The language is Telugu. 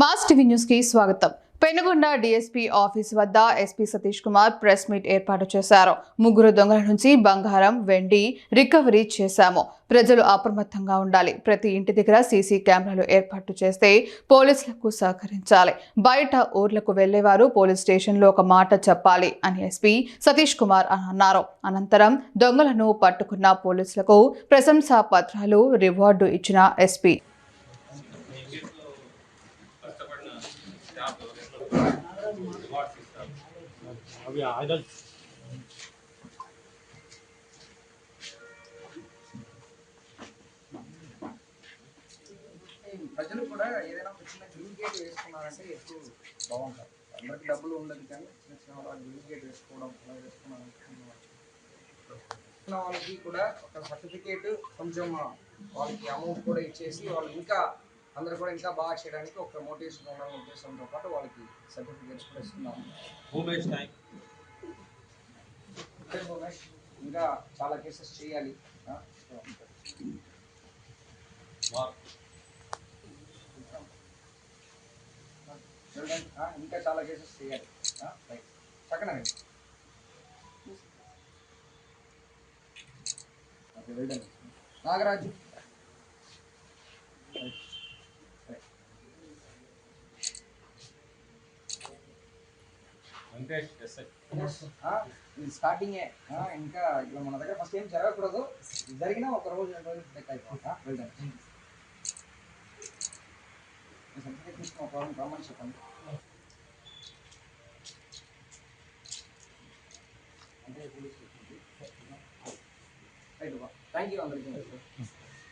మాస్ టీవీ న్యూస్కి స్వాగతం. పెనుగొండ డీఎస్పీ ఆఫీస్ వద్ద SP Satish Kumar press meet ఏర్పాటు చేశారు. ముగ్గురు దొంగల నుంచి బంగారం వెండి రికవరీ చేశాము. ప్రజలు అప్రమత్తంగా ఉండాలి. ప్రతి ఇంటి దగ్గర సీసీ కెమెరాలు ఏర్పాటు చేస్తే పోలీసులకు సహకరించాలి. బయట ఊర్లకు వెళ్ళేవారు పోలీస్ స్టేషన్లో ఒక మాట చెప్పాలి అని ఎస్పీ సతీష్ కుమార్ అన్నారు. అనంతరం దొంగలను పట్టుకున్న పోలీసులకు ప్రశంసా పత్రాలు రివార్డు ఇచ్చిన ఎస్పీ. స్టాఫ్ ఎవరైనా రివార్డ్స్ ఇస్తారు అవి ఆయుధాలు ప్రజలు కూడా ఏదైనా ఒక చిన్న గ్రీన్ గేట్ వేసుకున్నారంటే ఎక్కువ బాగుంటుంది అందరికి డబ్బులు ఉండదు కానీ చిన్న చిన్న వాళ్ళ గ్రీన్ గేట్ వేసుకోవడం అలా వేసుకున్నారంటే ఉన్న వాళ్ళకి కూడా ఒక సర్టిఫికేట్ కొంచెం వాళ్ళకి అమౌంట్ కూడా ఇచ్చేసి వాళ్ళు ఇంకా అందరు కూడా ఇంకా బాగా చేయడానికి ఒక మోటివేషన్ ఉండాలనే ఉద్దేశంతో పాటు వాళ్ళకి సర్టిఫికేట్స్ కూడా ఇస్తున్నాము భూమేష్ ఇంకా చాలా కేసెస్ చేయాలి. ఇంకా చాలా కేసెస్ చేయాలి. చక్కన నాగరాజు. ఇది స్టార్టింగే ఇంకా ఇక్కడ మన దగ్గర ఫస్ట్ ఏం జరగకూడదు. జరిగినా ఒక రోజు రెండు రోజులు బ్రేక్ అయిపోతా. సర్టిఫికేట్ తీసుకున్న రోజు రమ్మని చెప్పండి. థ్యాంక్ యూ అందరికీ.